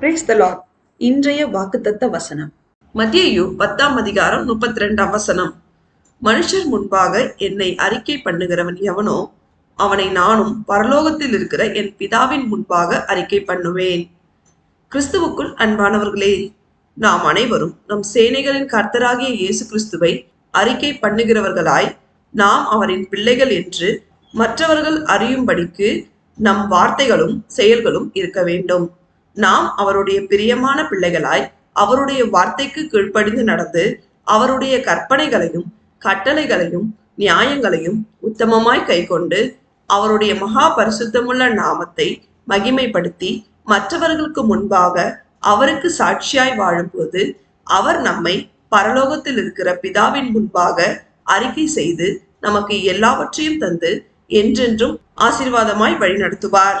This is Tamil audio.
பிரேஸ் த லார்ட் இன்றைய வாக்குத்தத்த வசனம். மத்தியு பத்தாம் அதிகாரம் முப்பத்தி ரெண்டாம் வசனம். மனுஷர் முன்பாக என்னை அறிக்கை பண்ணுகிறவன் எவனோ அவனை நானும் பரலோகத்தில் இருக்கிற என் பிதாவின் முன்பாக அறிக்கை பண்ணுவேன். கிறிஸ்துவுக்குள் அன்பானவர்களே நாம் அனைவரும் நம் சேனைகளின் கர்த்தராகிய இயேசு கிறிஸ்துவை அறிக்கை பண்ணுகிறவர்களாய் நாம் அவரின் பிள்ளைகள் என்று மற்றவர்கள் அறியும்படிக்கு நம் வார்த்தைகளும் செயல்களும் இருக்க வேண்டும். நாம் அவருடைய பிரியமான பிள்ளைகளாய் அவருடைய வார்த்தைக்கு கீழ்ப்படிந்து நடந்து அவருடைய கற்பனைகளையும் கட்டளைகளையும் நியாயங்களையும் உத்தமமாய் கைக்கொண்டு அவருடைய மகா பரிசுத்தமுள்ள நாமத்தை மகிமைப்படுத்தி மற்றவர்களுக்கு முன்பாக அவருக்கு சாட்சியாய் வாழும்போது அவர் நம்மை பரலோகத்தில் இருக்கிற பிதாவின் முன்பாக அறிக்கை செய்து நமக்கு எல்லாவற்றையும் தந்து என்றென்றும் ஆசீர்வாதமாய் வழிநடத்துவார்.